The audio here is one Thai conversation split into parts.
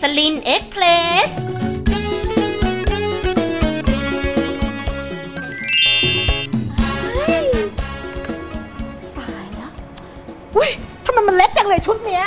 สลินเอ็กเพลสตายแล้วอุ้ยทำไมมันเล็กจังเลยชุดเนี้ย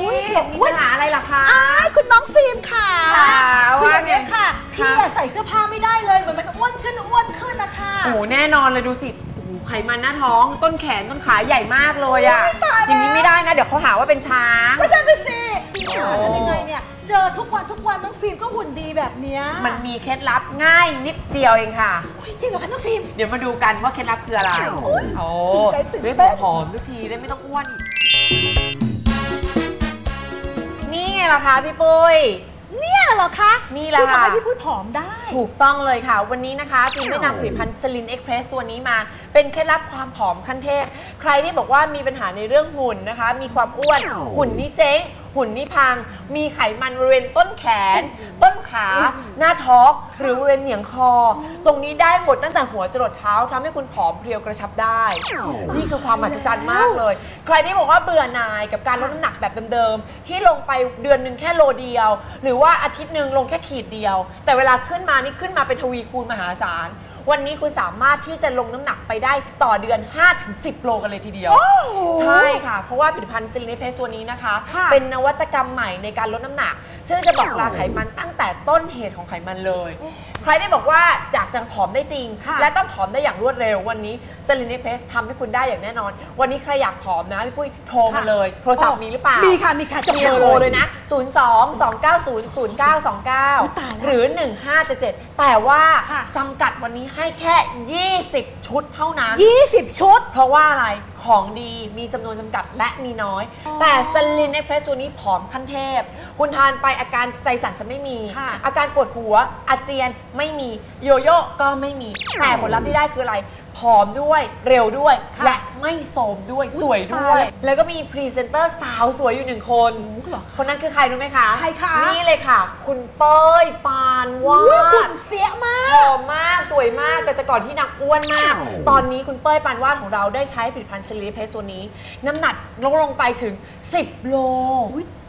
นี่มีปัญหาอะไรล่ะคะ อ้ายคุณน้องฟิล์มค่ะค่ะคือว่าอย่างนี้ยไงค่ะ พี่ค่ะ อะใส่เสื้อผ้าไม่ได้เลยเหมือนมันอ้วนขึ้นอ้วนขึ้นนะคะโอ้โหแน่นอนเลยดูสิโอ้โหไขมันหน้าท้องต้นแขนต้นขาใหญ่มากเลยอะโอ้ยตายแล้ว อย่างนี้ไม่ได้นะ เดี๋ยวเขาหาว่าเป็นช้าง ก็นั่นน่ะสิพี่หาโอ้ทำยังไงเนี่ย เจอทุกวันทุกวันน้องฟิล์มก็หุ่นดีแบบเนี้ยมันมีเคล็ดลับง่ายนิดเดียวเองค่ะ อุ๊ยจริงเหรอคะน้องฟิล์ม เดี๋ยวมาดูกันว่าเคล็ดลับคืออะไรโอ้ยโอ้ใจตื่นได้เต้นผอมๆทุกทีได้ไม่ต้องอ้วน นี่ไงล่ะคะพี่ปุ้ย เนี่ยเหรอคะนี่แหละที่ทำให้ค่ะ พี่พูดผอมได้ ถูกต้องเลยค่ะ วันนี้นะคะฟิล์มได้นำผลิตภัณฑ์สลินเอ็กเพรสตัวนี้มา เป็นเคล็ดลับความผอมขั้นเทพ ใครที่บอกว่ามีปัญหาในเรื่องหุ่นนะคะ มีความอ้วน หุ่นนี่เจ๊ง หุ่นนี่พัง มีไขมันบริเวณต้นแขน ต้นขา หน้าท้องหรือบริเวณเหนียงคอ ตรงนี้ได้หมดตั้งแต่หัวจรดเท้าทำให้คุณผอมเพรียวกระชับได้ นี่คือความมหัศจรรย์มากเลย ใครที่บอกว่าเบื่อหน่ายกับการลดน้ำหนักแบบเดิมๆที่ลงไปเดือนหนึ่งแค่โลเดียว หรือว่าอาทิตย์หนึ่งลงแค่ขีดเดียว แต่เวลาขึ้นมานี่ขึ้นมาเป็นทวีคูณมหาศาล วันนี้คุณสามารถที่จะลงน้ำหนักไปได้ต่อเดือน 5-10 โลกันเลยทีเดียวโอ้โหใช่ค่ะ เพราะว่าผลิตภัณฑ์ซิลิเนเพสตัวนี้นะคะ ค่ะเป็นนวัตกรรมใหม่ในการลดน้ำหนัก ซึ่งจะบอกลาไขมันตั้งแต่ต้นเหตุของไขมันเลย ใครได้บอกว่าอยากจะผอมได้จริง ค่ะ และต้องผอมได้อย่างรวดเร็ววันนี้ซิลิเนเพสทำให้คุณได้อย่างแน่นอน วันนี้ใครอยากผอมนะพี่ปุ้ยโทรมาเลย โทรศัพท์มีหรือเปล่า มีค่ะมีค่ะจะมีเบอร์โทรเลเลยยนะ 02 290อุ๊ยตายแล้ว0929หรือ 1577 แต่ว่าค่ะจำกัดวันนี้ให้แค่ 20 ชุดเท่านั้น 20 ชุด เพราะว่าอะไร ของดีมีจำนวนจำกัดและมีน้อยอ๋อแต่สลินเอ็กเพรสตัวนี้ผอมขั้นเทพ คุณทานไปอาการใจสั่นจะไม่มี ค่ะอาการปวดหัว อาเจียนไม่มี โยโย่ก็ไม่มี แต่ผลลัพธ์ที่ได้คืออะไร ผอมด้วย เร็วด้วยค่ะและ ไม่โสมด้วยสวยด้วยตายแล้วก็มีพรีเซนเตอร์สาวสวยอยู่หนึ่งคนโอ้โหเหรอคนนั้นคือใครรู้ไหมคะใครคะนี่เลยค่ะ คุณเป้ยปานวาอุ๊ยหุ่ดนเสียมาผกอมมากสวยมากจากแต่ก่อนที่นางอ้วนมาก ตอนนี้คุณเป้ยปานวาดของเราได้ใช้ผลิตภัณฑ์ซิลิเพสตัวนี้ น้ำหนักลดลงไปถึง 10 โล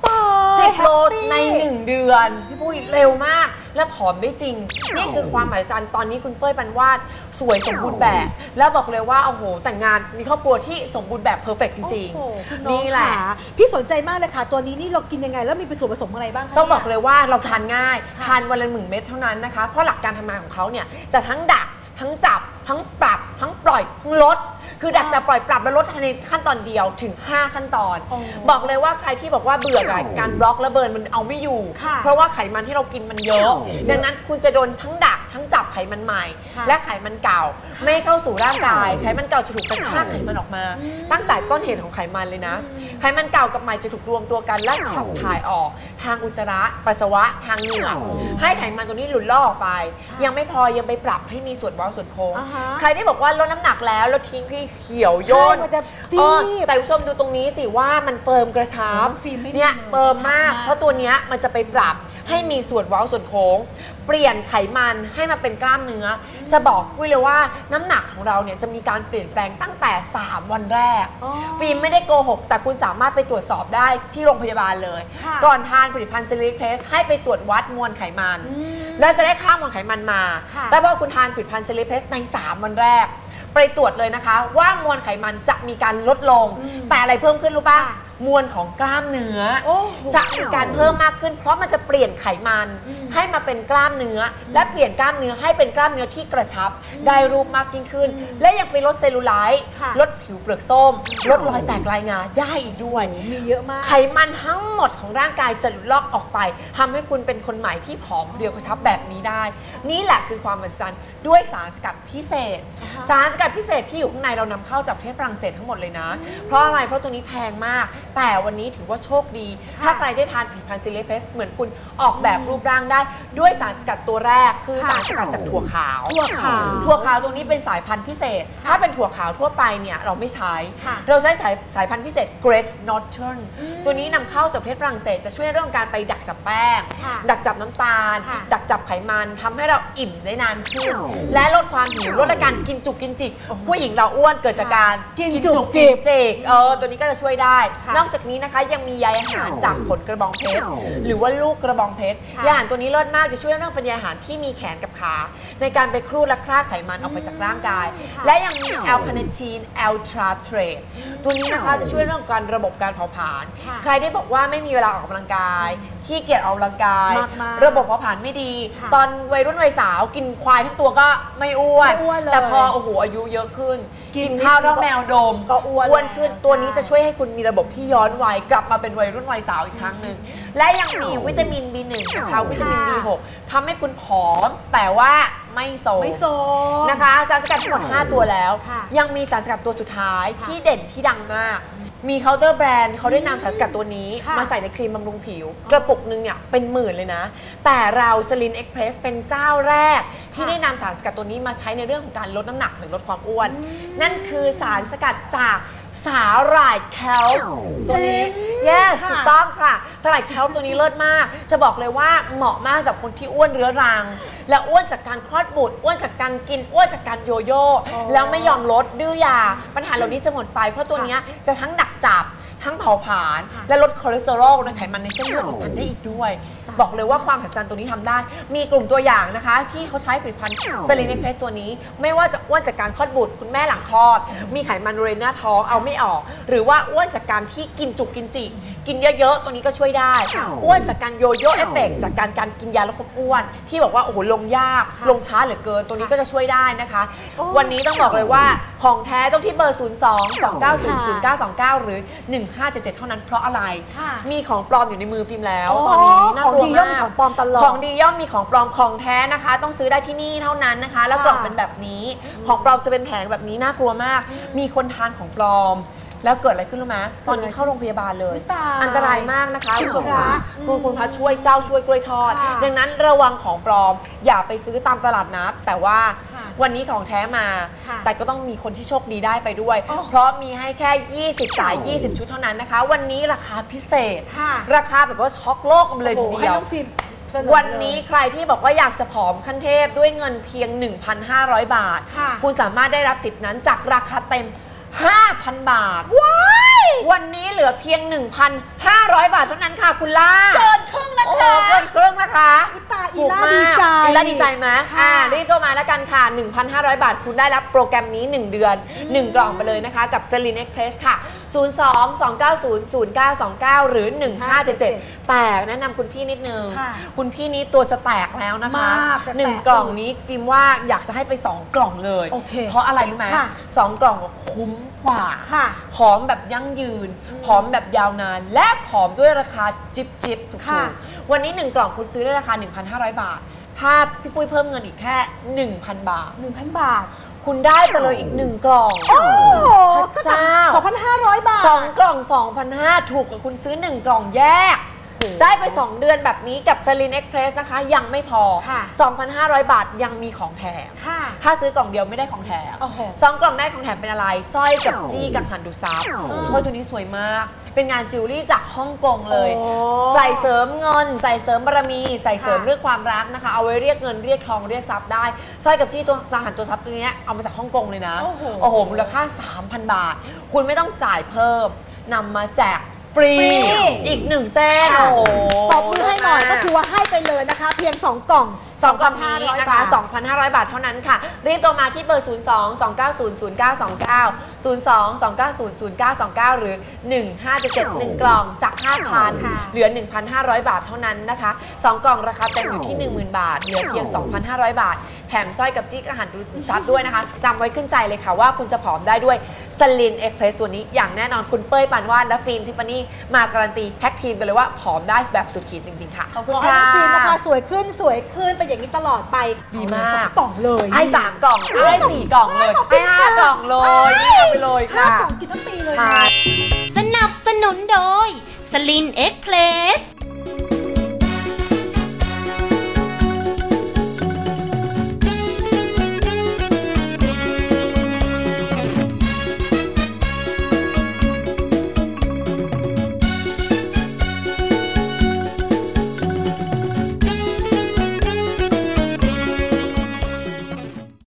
อุ๊ยตายสิบโลแฮปปี้ใน 1 เดือน พี่ปุ้ยเร็วมาก และผอมได้จริง นี่คือความหมายจันตอนนี้คุณเป้ยปันวาดสวยสมบูรณ์แบบ แล้วบอกเลยว่าโอ้โห แต่งงานมีครอบครัวที่สมบูรณ์แบบเพอร์เฟกจริงโอ้โหคุณๆ น้องนี่แหละ ค่ะพี่สนใจมากเลยค่ะ ตัวนี้นี่เรากินยังไง แล้วมีส่วนผสมอะไรบ้างคะต้องบอกนี่เลยว่าเราทานง่ายทานวันละหนึ่งเม็ดเท่านั้นนะคะ เพราะหลักการทำงานของเขาเนี่ยจะทั้งดัก ทั้งจับ ทั้งปรับ ทั้งปล่อยทั้งลด คือดักจะปล่อยปรับและลดในขั้นตอนเดียวถึง 5 ขั้นตอนอ๋อบอกเลยว่าใครที่บอกว่าเบื่อกับการบล็อกและเบิร์นมันเอาไม่อยู่ ค่ะเพราะว่าไขมันที่เรากินมันเยอะ ดังนั้นคุณจะโดนทั้งดักทั้งจับไขมันใหม่ ค่ะและไขมันเก่าไม่เข้าสู่ร่างกาย ไขมันเก่าจะถูกกระชากไขมันออกมา ตั้งแต่ต้นเหตุของไขมันเลยนะ ไขมันเก่ากับใหม่จะถูกรวมตัวกันและขับถ่ายออก ทางอุจจาระปัสสาวะทางเหงื่อให้ไขมันตัวนี้หลุดลอกออกไป ยังไม่พอยังไปปรับให้มีส่วนเว้าส่วนโค้งอ่าฮะใครที่บอกว่าลดน้ำหนักแล้วแล้วทิ้งที่เขียวย่นใช่มันจะฟีบเออแต่คุณผู้ชมดูตรงนี้สิว่ามันเฟิร์มกระชับโอ้ฟิล์มไม่เนี่ยมีเลยเฟิร์มมาก กระชับมาก เพราะตัวเนี้ยมันจะไปปรับ ให้มีส่วนเว้าส่วนโค้ง เปลี่ยนไขมันให้มาเป็นกล้ามเนื้อ จะบอกปุ้ยเลยว่าน้ำหนักของเราเนี่ยจะมีการเปลี่ยนแปลงตั้งแต่ 3 วันแรกอ๋อฟิล์มไม่ได้โกหก แต่คุณสามารถไปตรวจสอบได้ที่โรงพยาบาลเลย ค่ะก่อนทานผลิตภัณฑ์ซิลิเพสให้ไปตรวจวัดมวลไขมัน แล้วจะได้ค่ามวลไขมันมา ค่ะ แต่พอคุณทานผลิตภัณฑ์ซิลิเพสใน 3 วันแรก ไปตรวจเลยนะคะ ว่ามวลไขมันจะมีการลดลง แต่อะไรเพิ่มขึ้นรู้ป่ะ ค่ะ มวลของกล้ามเนื้อ โอ้โห จะมีการเพิ่มมากขึ้น เพราะมันจะเปลี่ยนไขมันให้มาเป็นกล้ามเนื้อ และเปลี่ยนกล้ามเนื้อให้เป็นกล้ามเนื้อที่กระชับ ได้รูปมากยิ่งขึ้น และยังไปลดเซลลูไลท์ค่ะลดผิวเปลือกส้ม ลดรอยแตกลายงาได้อีกด้วย มีเยอะมาก ไขมันทั้งหมดของร่างกายจะหลุดลอกออกไปทำให้คุณเป็นคนใหม่ที่ผอมเพรียวกระชับแบบนี้ได้ นี่แหละคือความมหัศจรรย์ด้วยสารสกัดพิเศษ อ่าฮะ สารสกัดพิเศษที่อยู่ข้างในเรานำเข้าจากประเทศฝรั่งเศสทั้งหมดเลยนะ เพราะอะไรเพราะตัวนี้แพงมากแต่วันนี้ถือว่าโชคดี ถ้าใครได้ทานผลิตภัณฑ์ซิลิเพสเหมือนคุณออกแบบรูปร่างได้ ด้วยสารสกัดตัวแรกคือค่ะสารสกัดจากถั่วขาวถั่วขาวถั่วขาวตรงนี้เป็นสายพันธุ์พิเศษ ถ้าเป็นถั่วขาวทั่วไปเนี่ยเราไม่ใช้ค่ะเราใช้สายสายพันธุ์พิเศษ Great Northern ตัวนี้นำเข้าจากประเทศฝรั่งเศสจะช่วยเรื่องการไปดักจับแป้งค่ะดักจับน้ำตาลค่ะดักจับไขมันทำให้เราอิ่มได้นานขึ้น และลดความหิวลดอาการกินจุกกินจิกผู้หญิงเราอ้วนเกิดจากการกินจุกจิกนจิกเออตัวนี้ก็จะช่วยได้ค่ะนอกจากนี้นะคะ ยังมีใยอาหารจากผลกระบองเพชรหรือว่าลูกกระบองเพชรค่ะใยอาหารตัวนี้เลิศมากจะช่วยเรื่องเป็นใยอาหารที่มีแขนกับขา ในการไปครูดและคลาดไขมันออกไปจากร่างกายค่ะและยังมีแอลคาเนทีนแอลทราเทรดตัวนี้นะคะจะช่วยเรื่องการระบบการเผาผลาญ ค่ะ ใครได้บอกว่าไม่มีเวลาออกกำลังกายขี้เกียจออกกำลังกาย มากๆระบบเผาผลาญไม่ดี ค่ะตอนวัยรุ่นวัยสาว กินควายทั้งตัวก็ไม่อ้วน ไม่อ้วนเลยแต่พอโอ้โหอายุเยอะขึ้น กิกินนข้าวเท่าแมวดมก็อ้วนอ้วนขึ้นแล้วตัวนี้ใช่ จะช่วยให้คุณมีระบบที่ย้อนวัยกลับมาเป็นวัยรุ่นวัยสาวอีกครั้งหนึ่งและยังมีวิตามิน B1 นะคะวิตามิน B6 ทำให้คุณผอมแต่ว่าไม่โซม ไม่โซม นะคะสารสกัดทั้งหมด 5 ตัวแล้ว ค่ะยังมีสารสกัดตัวสุดท้ายค่ะที่เด่นที่ดังมาก มีเคาน์เตอร์แบรนด์เขาได้นำสารสกัดตัวนี้ ค่ะมาใส่ในครีมบำรุงผิว กระปุกหนึงเนี่ยเป็นหมื่นเลยนะ แต่เราสลินเอ็กเพรสเป็นเจ้าแรก ที่ค่ะได้นำสารสกัดตัวนี้มาใช้ในเรื่องของการลดน้ำหนักหรือลดความอ้วน นั่นคือสารสกัดจากสาหร่ายแคลตัวนี้ yes ค่ะ ถูกต้องค่ะสาหร่ายแคลตัวนี้เลิศมาก จะบอกเลยว่าเหมาะมากกับคนที่อ้วนเรื้อรัง และอ้วนจากการคลอดบุตรอ้วนจากการกินอ้วนจากการโยโย่แล้วไม่ยอมลดดื้อยา ปัญหาเหล่านี้จะหมดไป เพราะตัวเนี้ยจะทั้งดักจับทั้งเผาผลาญค่ะและลดคอเลสเตอรอลในไขมันในเส้นเลือดอุดตันได้อีกด้วย บอกเลยว่าความหัศจรรย์ตัวนี้ทำได้ มีกลุ่มตัวอย่างนะคะ ที่เขาใช้ผลิตภัณฑ์สลินเอ็กเพรสตัวนี้ ไม่ว่าจะอ้วนจากการคลอดบุตรคุณแม่หลังคลอด มีไขมันบริเวณหน้าท้องเอาไม่ออก หรือว่าอ้วนจากการที่กินจุกกินจิ กินเยอะๆ ตัวนี้ก็ช่วยได้ อ้วนจากการโยโย่เอฟเฟกต์จากการการกินยาลดความอ้วน ที่บอกว่าโอ้โหลงยากลงช้าเหลือเกิน ตัวนี้ก็จะช่วยได้นะคะโอ้วันนี้ต้องบอกเลยว่าของแท้ต้องที่เบอร์ 0 2 2 9 0 0 9 2 9 หรือ 1577 เท่านั้นเพราะอะไรค่ะมีของปลอมอยู่ในมือฟิล์มแล้วโอ้ตอนนี้น่าของกลัวดีย่อมมากมีของปลอมตลอดของดีย่อมมีของปลอมของแท้นะคะ ต้องซื้อได้ที่นี่เท่านั้นนะคะ แล้วค่ะกล่องเป็นแบบนี้ ของปลอมจะเป็นแผงแบบนี้น่ากลัวมาก มีคนทานของปลอม แล้วเกิดอะไรขึ้นรู้ไหมตอนนี้เข้าโรงพยาบาลเลยอุ๊ยตายอันตรายมากนะคะคุณผู้ชมคะค่ะคุณคุณพระช่วยเจ้าช่วยกล้วยทอด ค่ะดังนั้นระวังของปลอม อย่าไปซื้อตามตลาดนัดแต่ว่าค่ะวันนี้ของแท้มา ค่ะแต่ก็ต้องมีคนที่โชคดีได้ไปด้วย โอ้ เพราะมีให้แค่ 20 สาย 20 ชุดเท่านั้นนะคะ วันนี้ราคาพิเศษ ค่ะราคาแบบว่าช็อกโลกกันเลยโอ้ทีโหให้เดียว น้องฟิล์มเสนอวันนี้ใครที่บอกว่าอยากจะผอมขั้นเทพด้วยเงินเพียง 1,500 บาท ค่ะคุณสามารถได้รับสิทธิ์นั้นจากราคาเต็ม 5,000 บาท ว้ายวันนี้เหลือเพียง 1,500 บาทเท่านั้นค่ะคุณล่าเกินครึ่งนะโอ้คะเกินครึ่งนะคะอุ๊ยตายอี ถูกล่ามกดีใจอีล่าดีใจไหมค่ะอ่ารีบโทรมาแล้วกันค่ะ 1,500 บาท คุณได้รับโปรแกรมนี้ 1 เดือน 1 กล่องไปเลยนะคะกับ c e l i n Express ค่ะ 02 290 0929 หรือ 1577 แต่แนะนำคุณพี่นิดนึงค่ะคุณพี่นี้ตัวจะแตกแล้วนะคะมากจะแตกหนึ่งกล่องนี้ฟิล์มว่าอยากจะให้ไป 2 กล่องเลยโอเคเพราะอะไรรู้ไหมค่ะสองกล่องคุ้มกว่าค่ะผอมแบบยั่งยืนผอมแบบยาวนาน และผอมด้วยราคาจิบจิบถูกค่ะๆวันนี้ 1 กล่องคุณซื้อได้ราคา 1,500บาท ถ้าพี่ปุ้ยเพิ่มเงินอีกแค่ 1,000 บาทหนึ่งพันบาท คุณได้ไปเลยอีก1กล่องโอ้โหพระเจ้าสองพันห้าร้อยบาท 2 กล่อง 2,500 ถูกกว่าคุณซื้อ 1 กล่องแยก ได้ไป 2 เดือนแบบนี้กับ c e l i n Express นะคะ ยังไม่พอค่ะ2,500 บาทยังมีของแถมค่ะถ้าซื้อกล่องเดียวไม่ได้ของแถมโอ้โหสองกล่องได้ของแถมเป็นอะไรสร้อยกับจี้กับหันดูซับสร้อยตัวนี้สวยมาก เป็นงานจิวเวลรี่จากฮ่องกงเลยโอ้ใส่เสริมเงิน ใส่เสริมบารมี ใส่เสริมค่ะเรื่องความรักนะคะ เอาไว้เรียกเงินเรียกทองเรียกทรัพย์ได้สร้อยกับจี้ตัวหันตัวซับตัวเนี้ยเอามาจากฮ่องกงเลยนะโอ้โหโอ้โหมูลค่า 3,000 บาท คุณไม่ต้องจ่ายเพิ่มนำมาแจก ฟรีฟรี อีกหนึ่งเส้นค่ะโอ้โหตบมือให้หน่อยก็คือว่าให้ไปเลยนะคะ เพียง 2 กล่องสองกล่องนี้2,500นะคะบาท2,500 บาทเท่านั้นค่ะ รีบโทรมาที่เบอร์ 02 290 0929 02 290 0929 หรือ 1577 1 กล่องจากค่ะ5,000 เหลือ 1,500 บาทเท่านั้นนะคะ 2 กล่องราคาเต็มอยู่ที่ 10,000 บาท เหลือเพียง 2,500 บาท แถมสร้อยกับจิ๊กอาหารดูดซับด้วยนะคะจำไว้ขึ้นใจเลยค่ะว่าคุณจะผอมได้ด้วยสลินเอ็กเพรสตัวนี้อย่างแน่นอนคุณเป้ยปานวาดและฟิล์มทิฟฟานี่มาการันตีแท็กทีมกันเลยว่าผอมได้แบบสุดขีดจริงๆค่ะขอบคุณขอให้ค่ะน้องฟิล์มนะคะสวยขึ้นสวยขึ้นเป็นอย่างนี้ตลอดไปดีมากสองกล่องเลยให้สามกล่องให้สี่กล่องเลยขอบคุให้ณห้าค่ะกล่องเลยนี่เอาไปเลยห้าค่ะกล่องกินทั้งปีเลยใช่นะสนับสนุนโดยสลินเอ็กเพลส